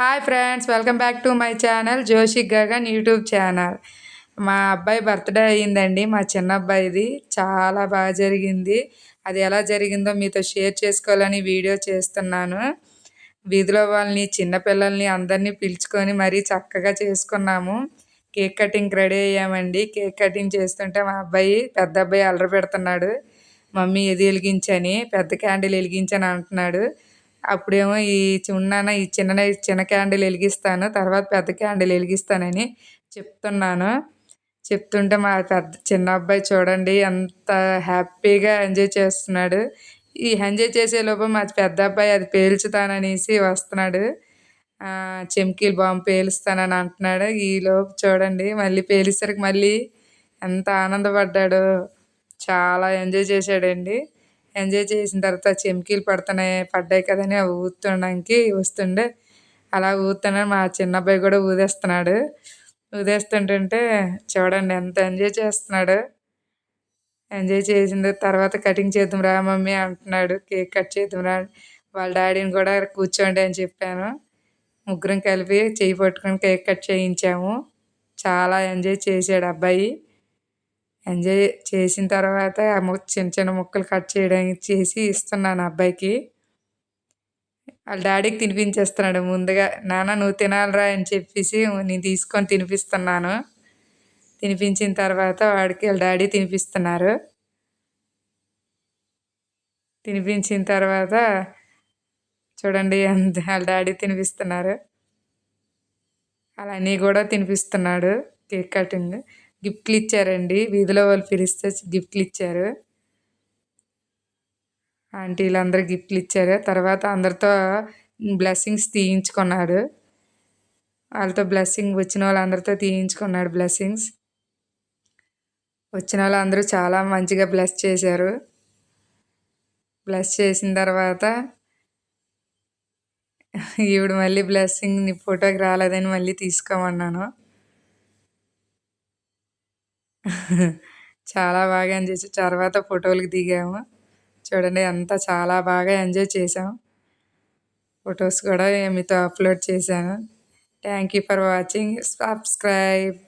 Hi friends welcome back to my channel Joshi Gagan YouTube channel. మా అబ్బాయి birthday అయ్యిందండి మా చిన్న అబ్బాయిది. చాలా బాగా జరిగింది. అది ఎలా జరిగిందో మీతో షేర్ చేసుకోవాలని వీడియో చేస్తున్నాను. వీధిలో వాళ్ళని చిన్నపిల్లల్ని అందరినీ పిలుచుకొని మరీ చక్కగా చేసుకున్నాము. కేక్ కటింగ్ రెడీ అయ్యామండి. కేక్ కటింగ్ చేస్తుంటే మా అబ్బాయి పెద్ద అబ్బాయి అల్లరి పెడుతున్నాడు. మమ్మీ ఇది వెలిగించని పెద్ద క్యాండిల్ వెలిగించని అంటున్నాడు. అప్పుడేమో ఈ చిన్న ఈ చిన్న చిన్న క్యాండిల్ వెలిగిస్తాను తర్వాత పెద్ద క్యాండిల్ వెలిగిస్తానని చెప్తున్నాను. చెప్తుంటే మా పెద్ద చిన్న అబ్బాయి చూడండి ఎంత హ్యాపీగా ఎంజాయ్ చేస్తున్నాడు. ఈ ఎంజాయ్ చేసే లోపు మా పెద్ద అబ్బాయి అది పేల్చుతాననేసి వస్తున్నాడు. చెమ్కీలు బాంబు పేలుస్తానని అంటున్నాడు. ఈ లోపు చూడండి మళ్ళీ పేలిసరికి మళ్ళీ ఎంత ఆనందపడ్డాడు. చాలా ఎంజాయ్ చేశాడండి. ఎంజాయ్ చేసిన తర్వాత చెమ్కీలు పడుతున్నాయి పడ్డాయి కదని అవి ఊతుండడానికి వస్తుండే. అలా ఊతున్నాడు మా చిన్న అబ్బాయి కూడా ఊదేస్తున్నాడు. ఊదేస్తుంటుంటే చూడండి ఎంత ఎంజాయ్ చేస్తున్నాడు. ఎంజాయ్ చేసిన తర్వాత కటింగ్ చేద్దాం రా మమ్మీ అంటున్నాడు. కేక్ కట్ చేద్దాం రా. వాళ్ళ డాడీని కూడా కూర్చోండి అని చెప్పాను. ముగ్గురం కలిపి చేయి పట్టుకొని కేక్ కట్ చేయించాము. చాలా ఎంజాయ్ చేశాడు అబ్బాయి. ఎంజాయ్ చేసిన తర్వాత చిన్న చిన్న ముక్కలు కట్ చేయడానికి చేసి ఇస్తున్నాను అబ్బాయికి. వాళ్ళ డాడీకి తినిపించేస్తున్నాడు ముందుగా. నాన్న నువ్వు తినాలిరా అని చెప్పేసి నేను తీసుకొని తినిపిస్తున్నాను. తినిపించిన తర్వాత వాడికి వాళ్ళ డాడీ తినిపిస్తున్నారు. తినిపించిన తర్వాత చూడండి ఎంత వాళ్ళ డాడీ తినిపిస్తున్నారు. అలా నీ కూడా తినిపిస్తున్నాడు కేక్ కటింగ్. గిఫ్ట్లు ఇచ్చారండి. వీధిలో వాళ్ళు పిలిస్తే గిఫ్ట్లు ఇచ్చారు. ఆంటీలు అందరు గిఫ్ట్లు ఇచ్చారు. తర్వాత అందరితో బ్లెస్సింగ్స్ తీయించుకున్నాడు. వాళ్ళతో బ్లెస్సింగ్ వచ్చిన వాళ్ళందరితో తీయించుకున్నాడు బ్లెస్సింగ్స్. వచ్చిన వాళ్ళందరూ చాలా మంచిగా బ్లెస్ చేశారు. బ్లెస్ చేసిన తర్వాత ఈవిడ మళ్ళీ బ్లెస్సింగ్ నీ ఫోటోకి రాలేదని మళ్ళీ తీసుకోమన్నాను. చాలా బాగా ఎంజాయ్ చేసి తర్వాత ఫోటోలకు దిగాము. చూడండి అంతా చాలా బాగా ఎంజాయ్ చేసాం ఫొటోస్ కూడా మీతో అప్లోడ్ చేశాను. Thank you for watching subscribe